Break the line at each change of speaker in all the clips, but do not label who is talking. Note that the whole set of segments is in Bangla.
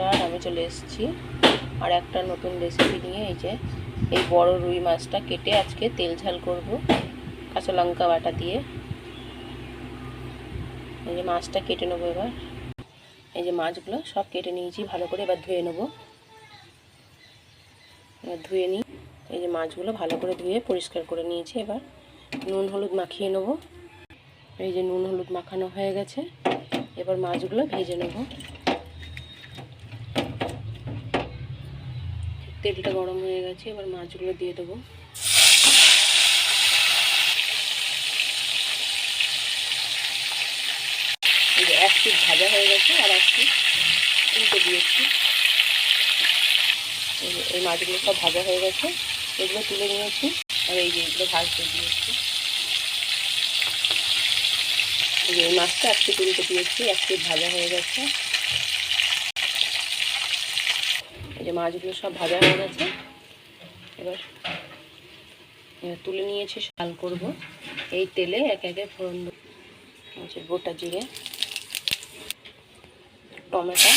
নমস্কার, আমি চলে এসেছি আর একটা নতুন রেসিপি নিয়ে, এই যে এই বড় রুই মাছটা কেটে আজকে তেল ঝাল করব, কাঁচা লঙ্কা বাটা দিয়ে। এই যে মাছটা কেটে নেব এবার। এই যে মাছগুলো সব কেটে নিয়েছি, ভালো করে এবার ধুয়ে নেব। এবার ধুয়ে নিই। এই যে মাছগুলো ভালো করে ধুয়ে পরিষ্কার করে নিয়েছি এবার। নুন, হলুদ মাখিয়ে নেব। এই যে নুন, হলুদ মাখানো হয়ে গেছে। এবার মাছগুলো ভেজে নেব। তেলটা গরম হয়ে গেছে, এবার মাছগুলো দিয়ে দেবো। এক পিস ভাজা হয়ে গেছে, আর এক পিস উল্টে দিয়েছি। এই মাছগুলো সব ভাজা হয়ে গেছে, এগুলো তুলে নিয়েছি, আর এই যে এগুলো ভাজতে দিয়েছি। এই মাছটা এক পিস উল্টে দিয়েছি, এক পিস ভাজা হয়ে গেছে। যে মাছগুলো সব ভাজা হয়ে গেছে। এবার তুলে নিয়েছি, শাল করব। এই তেলে এক একে ফোড়ন দেবো। গোটা জিরে, টমেটো,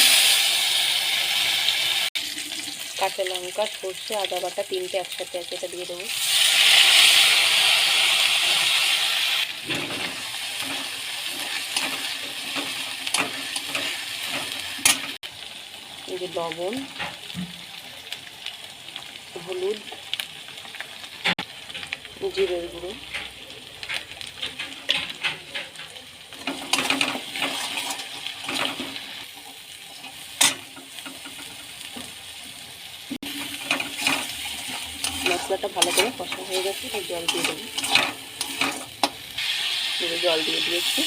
কাঁচা লঙ্কা, সর্ষে, আদা বাটা তিনটে একসাথে আছে এটা দিয়ে দেবো। যে লবণ হলুদ, জিরের গুঁড়ো, মশলাটা ভালো করে কষা হয়ে গেছে জল দিয়ে দেবো। জল দিয়ে দিয়েছি।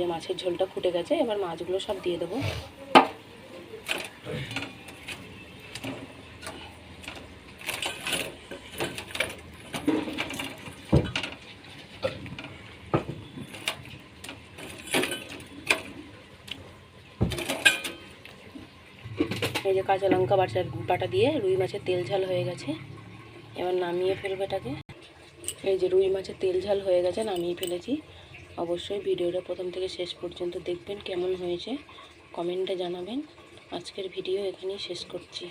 যে মাছের ঝোলটা ফুটে গেছে, এবার মাছগুলো সব দিয়ে দেবো। এই যে কাঁচা লঙ্কা বাটা বাটা দিয়ে রুই মাছের তেল ঝাল হয়ে গেছে। এবার নামিয়ে ফেলবে এটাকে। এই যে রুই মাছের তেল ঝাল হয়ে গেছে, নামিয়ে ফেলেছি। অবশ্যই ভিডিওটা প্রথম থেকে শেষ পর্যন্ত দেখবেন কেমন হয়েছে। কমেন্টে জানাবেন। আজকের ভিডিও এখানেই শেষ করছি।